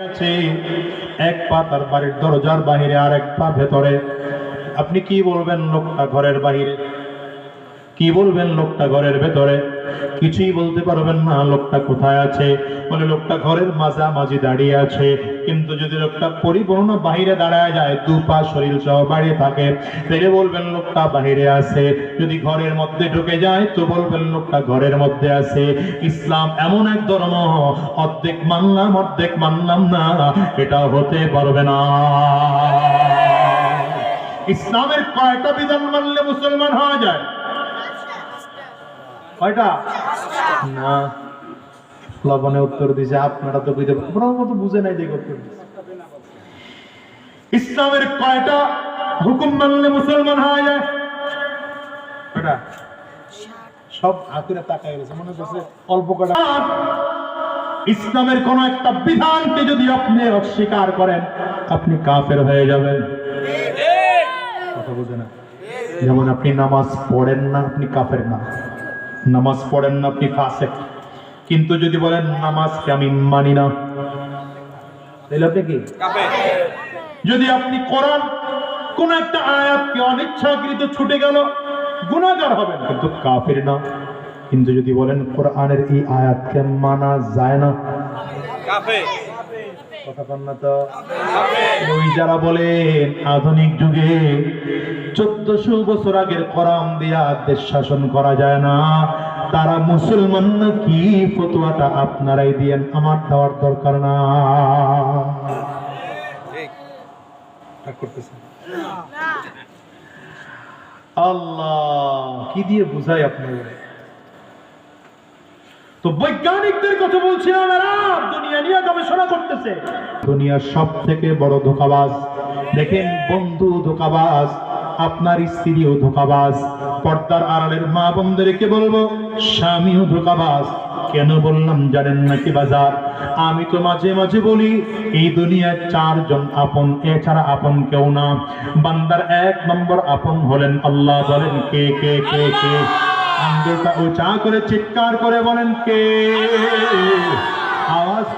আছে, এক পা তার বাড়ির দরজার বাহিরে আর এক পা ভেতরে। আপনি কি বলবেন লোকটা ঘরের বাহিরে? কি বলবেন লোকটা ঘরের ভেতরে? কিছুই বলতে পারবেন না, লোকটা কোথায় আছে? বলে, লোকটা ঘরের মাঝামাঝি দাঁড়িয়ে আছে। কিন্তু যদি লোকটা পরিপূর্ণ বাহিরে দাঁড়ায় যায় দু পা শরীর সহ বাড়িয়ে থাকে। তাহলে বলবেন, লোকটা বাহিরে আছে। যদি ঘরের মধ্যে ঢুকে যায়, তো বলবেন, লোকটা ঘরের মধ্যে আছে। ইসলাম এমন এক ধর্ম। অর্ধেক মানলাম অর্ধেক মানলাম না। এটা হতে পারবে না। ইসলামের কয়টা বিধান মানলে মুসলমান হওয়া যায়? কয়টা না। লবণে উত্তর দিছে আপনারা তো মতো বুঝে নাই দেখে উত্তর ইসলামের কয়টা হুকুম মানলে মুসলমান হওয়া যায়? কয়টা? সব হাতুরে তাকায় গেছে মনে করছে অল্প কটা। ইসলামের কোন একটা বিধানকে যদি আপনি অস্বীকার করেন আপনি কাফের হয়ে যাবেন। কথা বুঝে না। যেমন আপনি নামাজ পড়েন না আপনি কাফের না। নামাজ পড়েন না আপনি ফাঁসে কিন্তু যদি বলেন, নামাজকে আমি মানি না। তাহলে আপনি কি? যদি আপনি কোরআন কোন একটা আয়াতকে অনিচ্ছাকৃত ছুটে গেল গুণাগার হবেন, কিন্তু কাফের না। কিন্তু যদি বলেন, কোরআনের এই আয়াতকে মানা যায় না ওই যারা বলেন আধুনিক যুগে চোদ্দশো বছর আগের কোরআন দিয়া দেশ শাসন করা যায় না তারা মুসলমান কি ফতোয়াটা আপনারাই দিয়েন আমার দেওয়ার দরকার না। আল্লাহ কি দিয়ে বুঝাই আপনাদের? তো বৈজ্ঞানিকদের কথা বলছিলাম এরা দুনিয়া করতেছে দুনিয়ার সব থেকে বড় ধোকাবাজ। দেখেন বন্ধু ধোকাবাজ, আপনার স্ত্রীও ধোকাবাজ। পর্দার আড়ালের মা বলব? স্বামীও ধোকাবাজ। কেন বললাম জানেন নাকি বাজার? আমি তো মাঝে মাঝে বলি, এই দুনিয়ায় চারজন আপন, এছাড়া আপন কেউ না। বান্দার এক নম্বর আপন হলেন আল্লাহ। বলেন কে কে কে কে? আঙ্গুলটা উঁচা করে চিৎকার করে বলেন কে?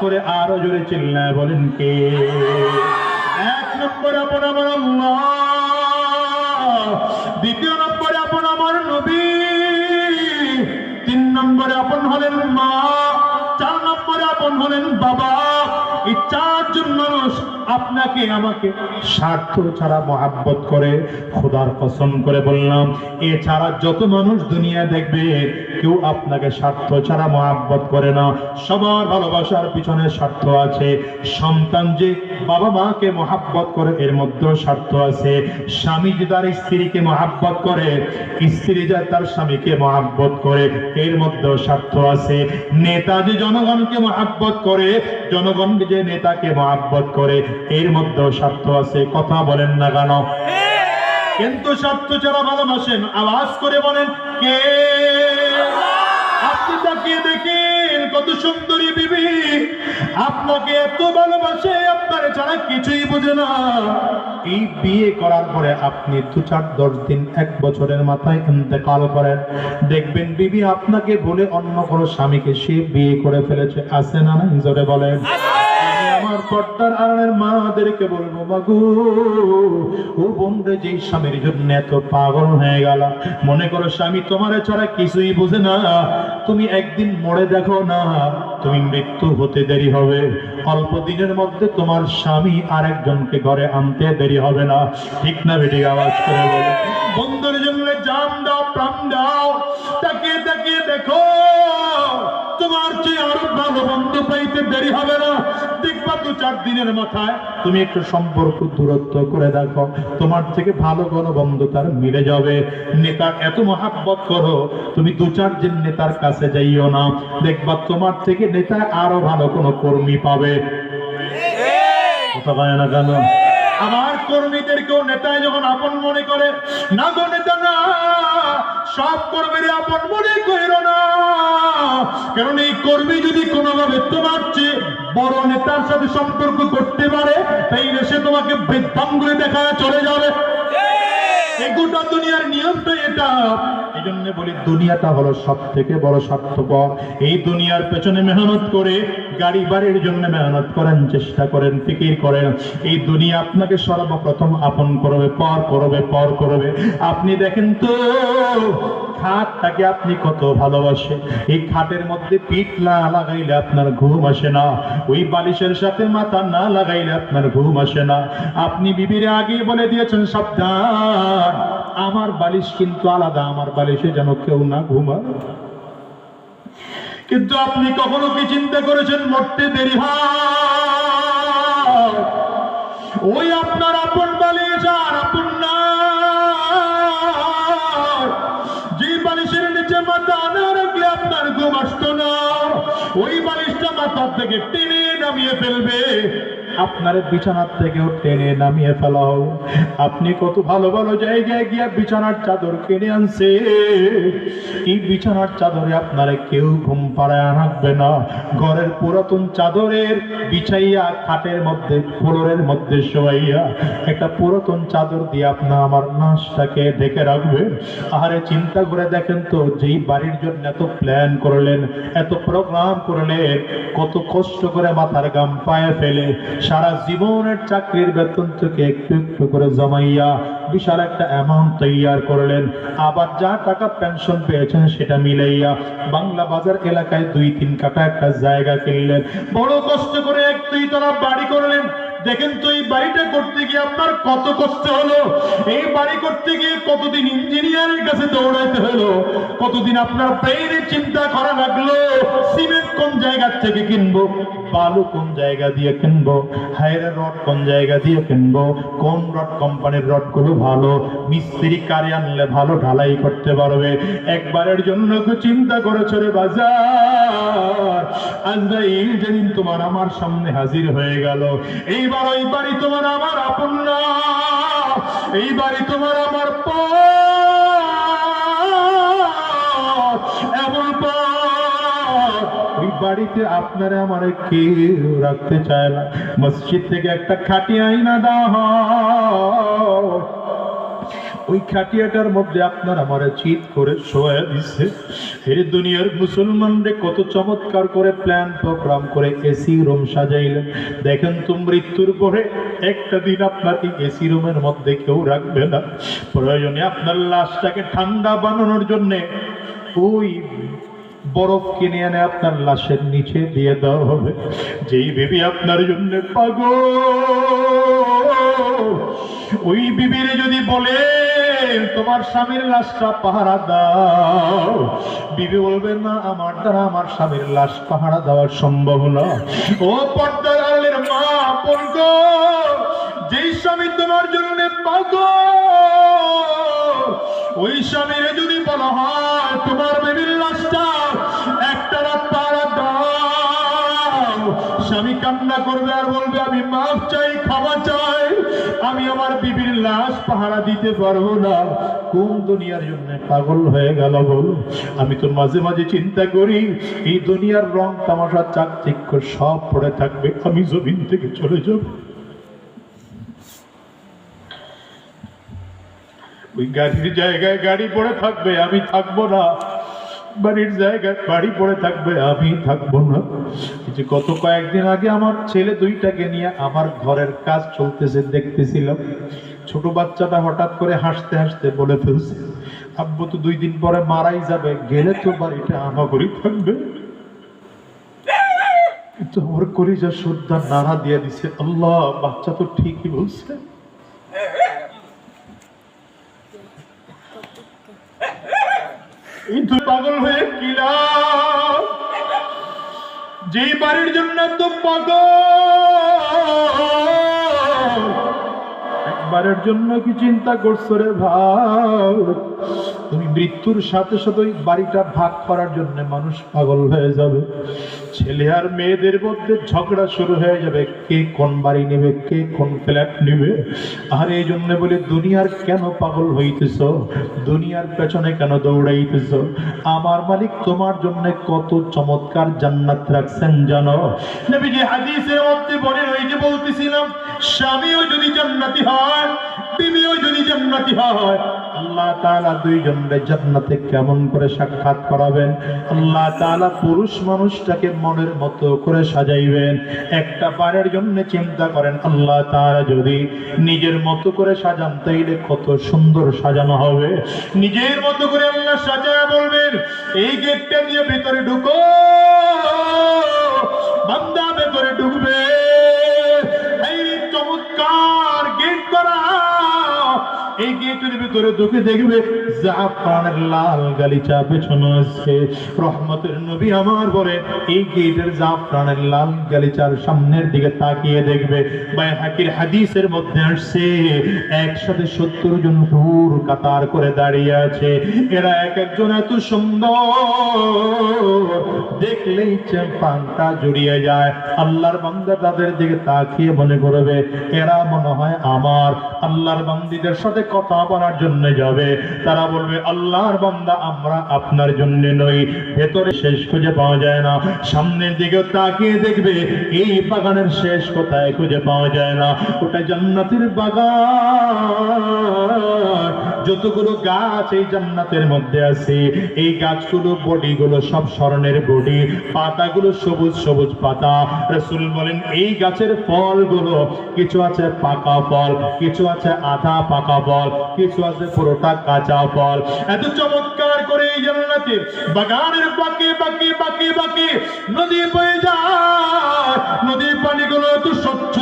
করে আরও জোরে চিল্লায় বলেন কে? এক নম্বর আপন আমার দ্বিতীয় নম্বরে আপন আমার নবী। তিন নম্বরে আপন হলেন মা। চার নম্বরে আপন হলেন বাবা। এই চারজন মানুষ আপনাকে, আমাকে স্বার্থ ছাড়া মহাব্বত করে খোদার কসম করে বললাম, এছাড়া যত মানুষ দুনিয়া দেখবে, কেউ আপনাকে স্বার্থ ছাড়া মহাব্বত করে না। সবার ভালোবাসার পিছনে স্বার্থ আছে। সন্তান যে বাবা মাকে মহাব্বত করে, এর মধ্যেও স্বার্থ আছে। স্বামী যে তার স্ত্রীকে মহাব্বত করে, স্ত্রী যা তার স্বামীকে মহাব্বত করে, এর মধ্যেও স্বার্থ আছে। নেতা যে জনগণকে মহাব্বত করে, জনগণ যে নেতাকে মহাব্বত করে এর মধ্যেও স্বার্থ আছে, কথা বলেন না কেন? কিন্তু স্বার্থ ছাড়া ভালোবাসেন, আওয়াজ করে বলেন, কে? আপনি দেখেন, কত সুন্দরী বিবি। আপনাকে এত ভালোবাসে, আপনার ছাড়া কিছুই না। এই বিয়ে করার পরে আপনি দু চার, দশ দিন, এক বছরের মাথায় ইন্তেকাল করেন। দেখবেন বিবি আপনাকে বলে অন্য কোনো স্বামীকে সে বিয়ে করে ফেলেছে। আছে না না জোরে বলেন। আমার পর্দার আড়ালের মাদেরকে বলব, মাগো, ও বোনরে যেই স্বামীর জন্য এত পাগল হয়ে গেল, মনে করো স্বামী তোমার ছাড়া কিছুই বুঝে না, তুমি একদিন মরে দেখো না, তুমি মৃত্যু হতে দেরি হবে, অল্প দিনের মধ্যে তোমার স্বামী আরেকজনকে ঘরে আনতে দেরি হবে না। ঠিক না বেটি, আওয়াজ করে বলে। বন্ধুর জন্য জান দাও, প্রাণ দাও, তাকিয়ে তাকিয়ে দেখো, তোমার চেয়ে আরও বন্ধু পাইতে দেরি হবে না। দেখবা দু চার দিনের মাথায় তুমি একটু সম্পর্ক দূরত্ব করে দেখো। তোমার থেকে ভালো কোনো বন্ধু তার মিলে যাবে। নেতার এত মহাব্বত করো, তুমি দু চার দিন নেতার কাছে যাইও না। দেখবা তোমার থেকে নেতা আরও ভালো কোনো কর্মী পাবে। কথা না কেন? আমার কর্মীদেরকেও নেতায় যখন আপন মনে করে, না গো নেতা, না। সব কর্মীর আপন মনে কইর না। কারণ এই কর্মী যদি কোনোভাবে তোমার চেয়ে বড় নেতার সাথে সম্পর্ক করতে পারে তাই সে তোমাকে বৃদ্ধাঙ্গুলি দেখা চলে যাবে। এই গোটা দুনিয়ার নিয়ম তো এটা। জন্য বলি, দুনিয়াটা হলো সব থেকে বড় স্বার্থপর। এই দুনিয়ার পেছনে মেহনত করে, গাড়ি বাড়ির জন্য মেহনত করেন, চেষ্টা করেন, ফিকির করেন। এই দুনিয়া আপনাকে সর্বপ্রথম আপন করবে, পর করবে পর করবে। আপনি দেখেন তো, খাটটাকে আপনি কত ভালোবাসেন। এই খাটের মধ্যে পিঠ না লাগাইলে আপনার ঘুম আসে না। ওই বালিশের সাথে মাথা না লাগাইলে আপনার ঘুম আসে না। আপনি বিবিরে আগে বলে দিয়েছেন, সাবধান। আমার বালিশ কিন্তু আলাদা, আমার বালিশে যেন কেউ না ঘুমা কিন্তু আপনি কখনো কি চিন্তা করেছেন, মরতে দেরি ওই আপনার আপন বালিশ আর আপন না। যে বালিশের নিচে মাথা না রাখলে আপনার ঘুম আসতো না। ওই বালিশটা মাথার থেকে টেনে নামিয়ে ফেলবে। আপনার বিছানার থেকেও টেনে নামিয়ে ফেলা হোক আপনি কত ভালো ভালো জায়গায় গিয়া বিছানার চাদর কিনে আনছে। এই বিছানার চাদরে আপনারা কেউ ঘুম পাড়ায় রাখবে না? ঘরের পুরাতন চাদরের বিছাইয়া, খাটের মধ্যে, ফ্লোরের মধ্যে শোয়াইয়া, একটা পুরাতন চাদর দিয়ে আপনার আমার নাশটাকে ঢেকে রাখবে। আহারে চিন্তা করে দেখেন তো, যেই বাড়ির জন্য এত প্ল্যান করলেন, এত প্রোগ্রাম করলেন, কত কষ্ট করে মাথার গাম পায়ে ফেলে সারা জীবনের চাকরির বেতন থেকে একটু একটু করে জমাইয়া বিশাল একটা অ্যামাউন্ট তৈয়ার করলেন। আবার যা টাকা পেনশন পেয়েছেন সেটা মিলাইয়া বাংলা বাজার এলাকায় দুই তিন কাটা একটা জায়গা কিনলেন। বড় কষ্ট করে এক দুই তলা বাড়ি করলেন। দেখেন তো এই বাড়িটা করতে গিয়ে আপনার কত কষ্ট হলো? এই বাড়ি করতে গিয়ে কতদিন ইঞ্জিনিয়ারের কাছে দৌড়াইতে হলো? কতদিন আপনার ব্রেইনে চিন্তা করা লাগল? সিমেন্ট কোন জায়গা থেকে কিনবো? বালু কোন জায়গা দিয়ে কিনবো? হাইরের রড কোন জায়গা দিয়ে কিনবো? কোন রড কোম্পানির রডগুলো ভালো? মিস্ত্রি কারে আনলে ভালো, ঢালাই করতে পারবে? একবারের জন্য চিন্তা করেছ রে বাজার। আজরাইল তোমার আমার সামনে হাজির হয়ে গেল, এইবার ওই বাড়ি তোমার আমার আপন এই বাড়ি তোমার আমার বাড়িতে আপনারা আমার কেউ রাখতে চায় না। মসজিদ থেকে একটা খাটি আইনা দেওয়া ওই খাটিয়াটার মধ্যে আপনার আমার চিত করে শোয়া দিচ্ছে এর দুনিয়ার মুসলমানদের কত চমৎকার করে প্ল্যান প্রোগ্রাম করে এসি রুম সাজাইলেন। দেখেন তো মৃত্যুর পরে একটা দিন আপনার এই এসি রুমের মধ্যে কেউ রাখবে না। প্রয়োজনে আপনার লাশটাকে ঠান্ডা বানানোর জন্যে ওই বরফ কিনে এনে আপনার লাশের নিচে দিয়ে দেওয়া হবে। যেই বেবি আপনার জন্য পাগল, ওই বিবিরে যদি বলে, তোমার স্বামীর লাশটা পাহারা দাও। বিবি বলবে, না, আমার দ্বারা আমার স্বামীর লাশ পাহারা দেওয়া সম্ভব না। ও পর্দার মা বলগ যেই স্বামী তোমার জন্য পাগল, ওই স্বামীরে যদি বলা হয় পাহারা দিতে পারব না। কোন দুনিয়ার জন্য পাগল হয়ে গেল বল? আমি তো মাঝে মাঝে চিন্তা করি, এই দুনিয়ার রং তামাশা চাকচিক্য সব পড়ে থাকবে, আমি জমিন থেকে চলে যাব। ওই গাড়ির জায়গায় গাড়ি পড়ে থাকবে, আমি থাকব না। বাড়ির জায়গায় বাড়ি পড়ে থাকবে, আমি থাকব না। যে গত কয়েকদিন আগে আমার ছেলে দুইটাকে নিয়ে আমার ঘরের কাজ চলতেছে, দেখতেছিলাম। ছোট বাচ্চাটা হঠাৎ করে হাসতে হাসতে বলে ফেলছে, আব্বু, তো দুই দিন পরে মারাই যাবে, গেলে তো বাড়িটা আমাগরই থাকবে। কিন্তু আমার শ্রদ্ধা নাড়া দিয়ে দিছে, আল্লাহ, বাচ্চা তো ঠিকই বলছে। তুই পাগল হয়ে কিলা যেই বাড়ির জন্য তো পাগল একবারের জন্য কি চিন্তা করছ রে ভাই? তুমি মৃত্যুর সাথে সাথে ওই বাড়িটা ভাগ করার জন্য মানুষ পাগল হয়ে যাবে। ছেলে আর মেয়েদের মধ্যে ঝগড়া শুরু হয়ে যাবে। কে কোন বাড়ি নেবে, কে কোন ফ্ল্যাট নেবে? আর এই জন্য বলে, দুনিয়ার কেন পাগল হইতেছ? দুনিয়ার পেছনে কেন দৌড়াইতেছ? আমার মালিক তোমার জন্য কত চমৎকার জান্নাত রাখছেন, জানো? নবীজি হাদিসের মধ্যে বলেন ওই বলতেছিলাম, স্বামীও যদি জান্নাতি হয়, বিবিও যদি জান্নাতি হয় আল্লাহ তাআলা দুইজনের জান্নাতে কেমন করে সাক্ষাৎ করাবেন? আল্লাহ তাআলা পুরুষ মানুষটাকে মনের মতো করে সাজাইবেন। একটা বারের জন্য চিন্তা করেন, আল্লাহ তাআলা যদি নিজের মতো করে সাজান, তাইলে কত সুন্দর সাজানো হবে। নিজের মতো করে আল্লাহ সাজায় বলবেন, এই গেটটা দিয়ে ভেতরে ঢুকো। বান্দা ভেতরে ঢুকবে। এই গেটের ভিতরে ঢুকে দেখবে। জাফরানের লাল গালিচা পেছনে রহমতের নবী আমার এই গেটের জাফরানের লাল গালিচার সামনের দিকে তাকিয়ে দেখবে। হাদিসের মধ্যে আসছে, একসাথে সত্তর জন হুর কাতার করে দাঁড়িয়ে আছে। এরা এক একজন এত সুন্দর, দেখলেই প্রাণটা জড়িয়ে যায়। আল্লাহর বান্দা তাদের দিকে তাকিয়ে মনে করবে, এরা মনে হয় আমার। আল্লাহর বান্দিদের সাথে কথা বলার জন্য যাবে। তারা বলবে, আল্লাহর বান্দা আমরা আপনার জন্য নই, ভেতরে শেষ খুঁজে পাওয়া যায় না, সামনের দিকে তাকিয়ে দেখবে, এই বাগানের শেষ কোথায় খুঁজে পাওয়া যায় না, ওটা জান্নাতের বাগান। যতগুলো গাছ এই জান্নাতের মধ্যে আছে, এই গাছগুলো বডিগুলো সব স্মরণের বডি, পাতাগুলো সবুজ সবুজ পাতা। রসুল বলেন, এই গাছের ফলগুলো, কিছু আছে পাকা ফল, কিছু আছে আধা পাকা ফল, কিছু আছে পুরোটা কাঁচা ফল এত চমৎকার করে জান্নাতের বাগানের বাকি বাকি বাকি বাকি নদী বয়ে যায়। নদীর পানিগুলো এত স্বচ্ছ।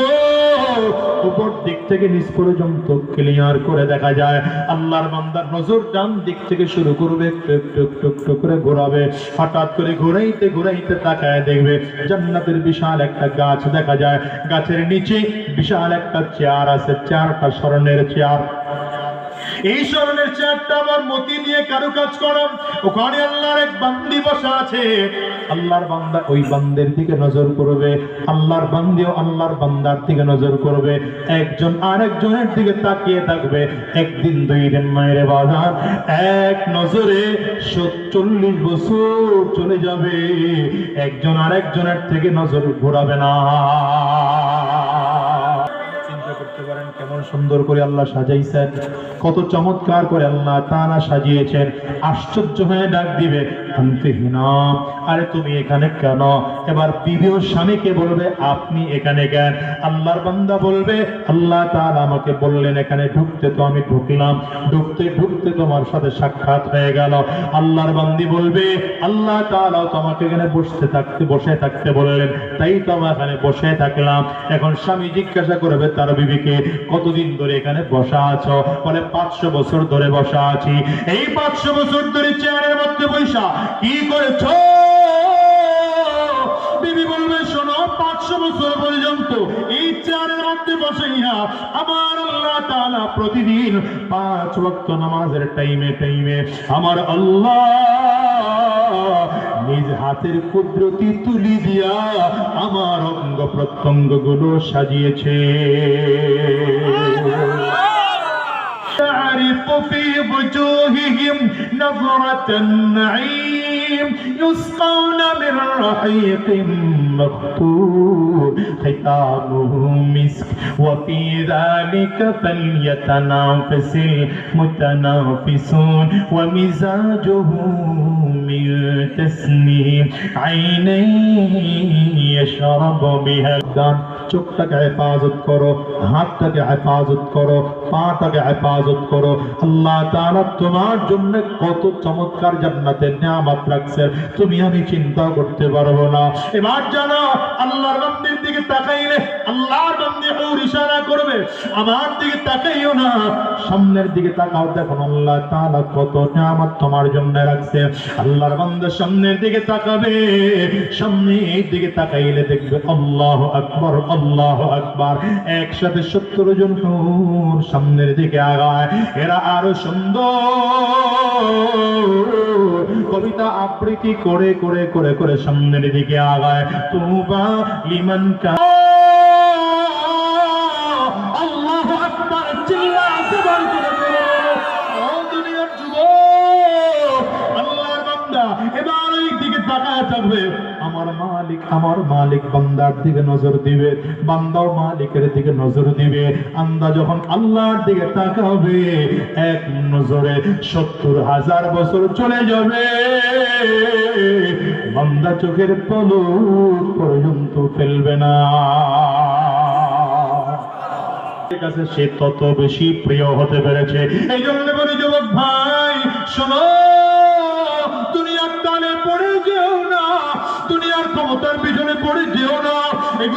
উপর দিক থেকে পর্যন্ত ক্লিয়ার করে দেখা যায়। আল্লাহর নজর ডান দিক থেকে শুরু করবে, টুক টুক টুক টুক করে ঘোরাবে। হঠাৎ করে ঘুরাইতে ঘুরাইতে তাকায় দেখবে জান্নাতের বিশাল একটা গাছ দেখা যায়। গাছের নিচে বিশাল একটা চেয়ার আছে, চেয়ারটা স্মরণের চেয়ার। এই স্মরণের চেয়ারটা আমার মতি দিয়ে কারও কাজ করা ওখানে আল্লাহর এক বান্দি বসা আছে। আল্লাহর বান্দা ওই বান্দের দিকে নজর করবে। আল্লাহর বান্দিও আল্লাহর বান্দার দিকে নজর করবে। একজন আরেকজনের দিকে তাকিয়ে থাকবে। একদিন দুই দিন মায়ের বাজার, এক নজরে চল্লিশ বছর চলে যাবে। একজন আরেকজনের থেকে নজর ঘোরাবে না। সুন্দর করে আল্লাহ সাজাইছেন। কত চমৎকার করে আল্লাহ তাআলা সাজিয়েছেন। আশ্চর্য হয়ে ডাক দিবে আন্তিহীনা আরে তুমি এখানে কেন? এবার বিবিও স্বামীকে বলবে, আপনি এখানে কেন? আল্লাহর বান্দা বলবে, আল্লাহ তাআলা আমাকে বললেন এখানে ঢুকতে, তো আমি ঢুকলাম। ঢুকতে ঢুকতে তোমার সাথে সাক্ষাৎ হয়ে গেল। আল্লাহর বান্দি বলবে, আল্লাহ তাআলা তোমাকে এখানে বসতে থাকতে, বসে থাকতে বললেন। তাই তো আমি এখানে বসে থাকলাম। এখন স্বামী জিজ্ঞাসা করবে তার বিবিকে কতদিন ধরে এখানে বসা আছো? বলে পাঁচশো বছর ধরে বসা আছি। এই পাঁচশো বছর ধরে চেয়ারের মধ্যে বৈশা কি করেছ? বসাইয়া আমার আল্লাহ প্রতিদিন পাঁচ ওয়াক্ত নামাজের টাইমে টাইমে আমার আল্লাহ নিজ হাতের কুদরতি তুলি দিয়া আমার অঙ্গ প্রত্যঙ্গগুলো সাজিয়েছে। تعرف في وجوههم نظرة النعيم يسقون من رحيق مختوم ختامه مسك وفي ذلك فليتنافس المتنافسون ومزاجه من تسنيم عينيه يشرب بها الدان চোখটাকে হেফাজত করো হাতটাকে হেফাজত করো পাটাকে হেফাজত করো। আল্লাহ তাআলা তোমার জন্য কত চমৎকার জান্নাতের নিয়ামত রাখছেন তুমি আমি চিন্তা করতে পারব না। এবার জানো, আল্লাহর বান্দির দিকে তাকাইলে ইশারা করবে। আমার দিকে তাকাইও না, সামনের দিকে তাকাও। দেখো আল্লাহ কত নিয়ামত তোমার জন্য রাখছে। আল্লাহর সামনের দিকে তাকাবে, সামনের দিকে তাকাইলে দেখবে আল্লাহ আকবার আল্লাহ আকবার। একসাথে সত্তর জন সামনের দিকে আগায়। এরা আরও সুন্দর। কবিতা আবৃত্তি করে করে করে করে সামনের দিকে আগায়। তোমা লিমান কা মালিক আমার মালিক, বান্দার দিকে নজর দিবে, বান্দাও মালিকের দিকে নজর দিবে। আন্দা যখন আল্লাহর দিকে তাকাবে, এক নজরে সত্তর হাজার বছর চলে যাবে। বান্দা চোখের পলক পর্যন্ত ফেলবে না। সে তত বেশি প্রিয় হতে পেরেছে। এই জন্য বলি, যুবক ভাই, শোনো।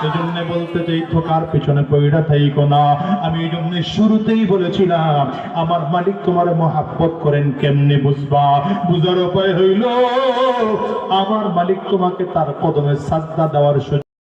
কে এই জন্য বলতে চাই থোকার পিছনে পইড়া থাইকো না, আমি এই জন্য শুরুতেই বলেছিলাম, আমার মালিক তোমার মহাব্বত করেন কেমনে বুঝবা? বুঝার উপায় হইল, আমার মালিক তোমাকে তার কদমে সাজদা দেওয়ার